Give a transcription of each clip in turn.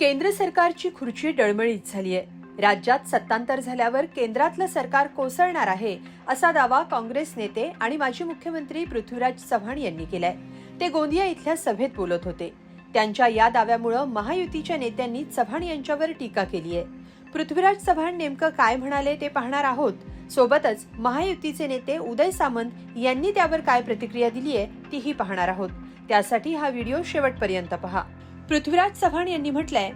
केंद्र सरकारची खुर्ची डळमळीत झाली आहे. राज्यात सत्तांतर झाल्यावर केंद्रातलं सरकार कोसळणार आहे असा दावा काँग्रेस नेते आणि माजी मुख्यमंत्री पृथ्वीराज चव्हाण यांनी केलाय. ते गोंदिया इथल्या सभेत बोलत होते. त्यांच्या या दाव्यामुळं महायुतीच्या नेत्यांनी चव्हाण यांच्यावर टीका केली आहे. पृथ्वीराज चव्हाण नेमकं काय म्हणाले ते पाहणार आहोत. सोबतच महायुतीचे नेते उदय सामंत यांनी त्यावर काय प्रतिक्रिया दिली आहे तीही पाहणार आहोत. त्यासाठी हा व्हिडिओ शेवटपर्यंत पहा. पृथ्वीराज चव्हाण यांनी म्हटलंय.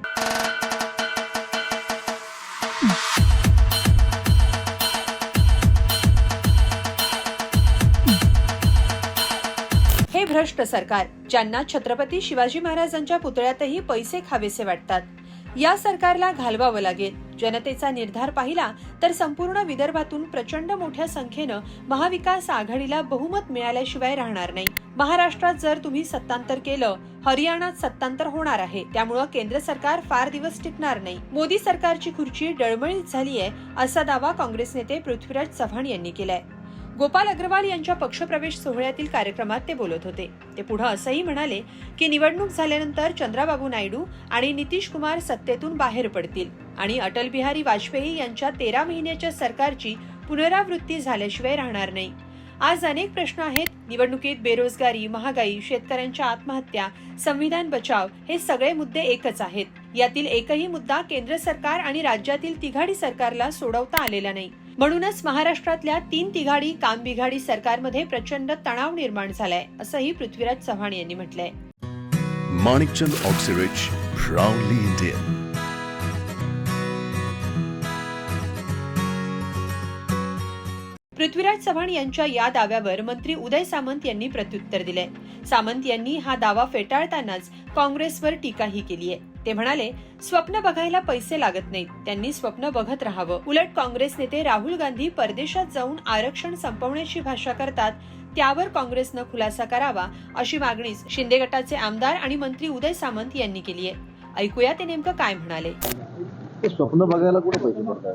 हे भ्रष्ट सरकार ज्यांना छत्रपती शिवाजी महाराजांच्या पुतळ्यातही पैसे खावेसे वाटतात. या सरकारला घालवावं लागेल. जनतेचा निर्धार पाहिला तर संपूर्ण विदर्भातून प्रचंड मोठ्या संख्येनं महाविकास आघाडीला बहुमत मिळाल्याशिवाय राहणार नाही. महाराष्ट्रात जर तुम्ही सत्तांतर केलं हरियाणात सत्तांतर होणार आहे. त्यामुळं केंद्र सरकार फार दिवस टिकणार नाही. मोदी सरकारची खुर्ची डळमळीत झाली आहे असा दावा काँग्रेस नेते पृथ्वीराज चव्हाण यांनी केलाय. गोपाल अग्रवाल यांच्या पक्षप्रवेश सोहळ्यातील कार्यक्रमात ते बोलत होते. ते पुढे असंही म्हणाले की निवडणूक झाल्यानंतर चंद्राबाबू नायडू आणि नितीश कुमार सत्तेतून बाहेर पडतील आणि अटल बिहारी वाजपेयी यांच्या तेरा महिन्याच्या सरकारची पुनरावृत्ती झाल्याशिवाय राहणार नाही. आज अनेक प्रश्न आहेत निवडणुकीत बेरोजगारी महागाई शेतकऱ्यांच्या आत्महत्या संविधान बचाव हे सगळे मुद्दे एकच आहेत. यातील एकही मुद्दा केंद्र सरकार आणि राज्यातील तिघाडी सरकारला सोडवता आलेला नाही. म्हणूनच महाराष्ट्रातल्या तीन तिघाडी काम बिघाडी सरकारमध्ये प्रचंड तणाव निर्माण झालाय असंही पृथ्वीराज चव्हाण यांनी म्हटलंय. Manikchand Oxyrich proudly Indian. Prithviraj Chavan यांच्या या दाव्यावर मंत्री उदय सामंत यांनी प्रत्युत्तर दिले सामंत यांनी हा दावा फेटाळतानाच काँग्रेसवर टीकाही केली आहे. ते म्हणाले स्वप्न बघायला पैसे लागत नाहीत. त्यांनी स्वप्न बघत राहावं. उलट काँग्रेस नेते राहुल गांधी परदेशात जाऊन आरक्षण संपवण्याची भाषा करतात. त्यावर काँग्रेसनं खुलासा करावा अशी मागणी शिंदे गटाचे आमदार आणि मंत्री उदय सामंत यांनी केली आहे. ऐकूया ते नेमकं काय म्हणाले. स्वप्न बघायला कुठे पैसे पडतात?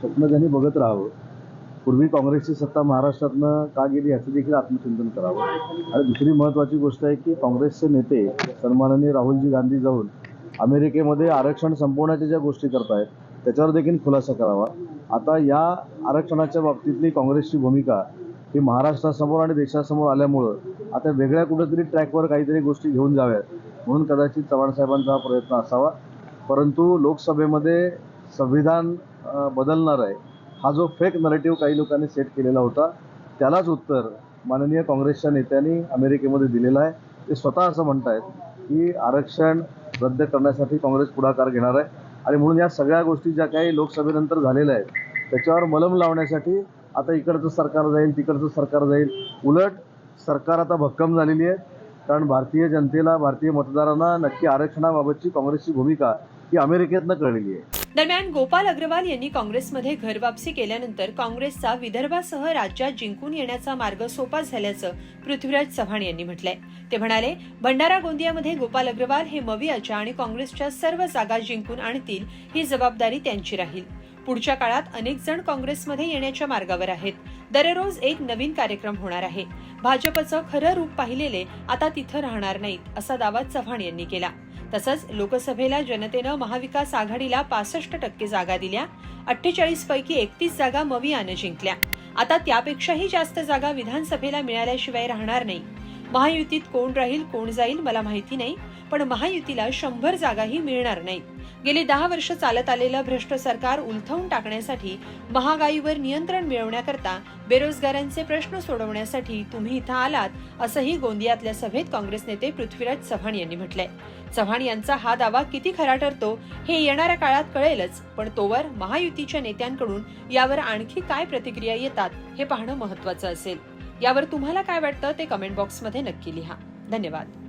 स्वप्न त्यांनी बघत राहावं पूर्वी काँग्रेसची सत्ता महाराष्ट्रातनं का गेली याचं देखील आत्मचिंतन करावं. आणि दुसरी महत्त्वाची गोष्ट आहे की काँग्रेसचे नेते सन्माननीय राहुलजी गांधी जाऊन अमेरिकेमध्ये आरक्षण संपवण्याच्या ज्या गोष्टी करतायत त्याच्यावर देखील खुलासा करावा. आता या आरक्षणाच्या बाबतीतली काँग्रेसची भूमिका ही महाराष्ट्रासमोर आणि देशासमोर आल्यामुळं आता वेगळ्या कुठेतरी ट्रॅकवर काहीतरी गोष्टी घेऊन जाव्यात म्हणून कदाचित चव्हाण साहेबांचा हा प्रयत्न असावा. परंतु लोकसभेमध्ये संविधान बदलणार आहे. हा जो फेक नरेटिव्ह काही लोकांनी सेट केलेला होता त्यालाच उत्तर माननीय काँग्रेसच्या नेत्यांनी अमेरिकेमध्ये दिलेलं आहे. ते स्वतः असं म्हणतायत की आरक्षण रद्द करण्यासाठी काँग्रेस पुढाकार घेणार आहे. आणि म्हणून या सगळ्या गोष्टी ज्या काही लोकसभेनंतर झालेल्या आहेत त्याच्यावर मलम लावण्यासाठी आता इकडचं सरकार जाईल तिकडचं सरकार जाईल. उलट सरकार आता भक्कम झालेली आहे. कारण भारतीय जनतेला भारतीय मतदारांना नक्की आरक्षणाबाबतची काँग्रेसची भूमिका ही अमेरिकेतनं कळलेली आहे. दरम्यान गोपाल अग्रवाल यांनी काँग्रेसमध्ये घरवापसी केल्यानंतर काँग्रेसचा विदर्भासह राज्यात जिंकून येण्याचा मार्ग सोपा झाल्याचं पृथ्वीराज चव्हाण यांनी म्हटलंय. ते म्हणाले भंडारा गोंदियामध्ये गोपाल अग्रवाल हे मवियाच्या आणि काँग्रेसच्या सर्व जागा जिंकून आणतील ही जबाबदारी त्यांची राहील. पुढच्या काळात अनेक जण काँग्रेसमध्ये येण्याच्या मार्गावर आहेत. दररोज एक नवीन कार्यक्रम होणार आहे. भाजपचं खरं रूप पाहिलेले आता तिथं राहणार नाहीत असा दावा चव्हाण यांनी केला. तसंच लोकसभेला जनतेनं महाविकास आघाडीला पासष्ट टक्के जागा दिल्या. अठ्ठेचाळीस पैकी एकतीस जागा मवियानं जिंकल्या. आता त्यापेक्षाही जास्त जागा विधानसभेला मिळाल्याशिवाय राहणार नाही. महायुतीत कोण राहील कोण जाईल मला माहिती नाही पण महायुतीला शंभर जागाही मिळणार नाहीत गेली दहा वर्ष चालत आलेलं भ्रष्ट सरकार उलथवून टाकण्यासाठी महागाईवर नियंत्रण मिळवण्याकरता बेरोजगारांचे प्रश्न सोडवण्यासाठी तुम्ही इथं आलात असंही गोंदियातल्या सभेत काँग्रेस नेते पृथ्वीराज चव्हाण यांनी म्हटलंय. चव्हाण यांचा हा दावा किती खरा ठरतो हे येणाऱ्या काळात कळेलच पण तोवर महायुतीच्या नेत्यांकडून यावर आणखी काय प्रतिक्रिया येतात हे पाहणं महत्वाचं असेल. यावर तुम्हाला काय वाटतं ते कमेंट बॉक्समध्ये नक्की लिहा. धन्यवाद.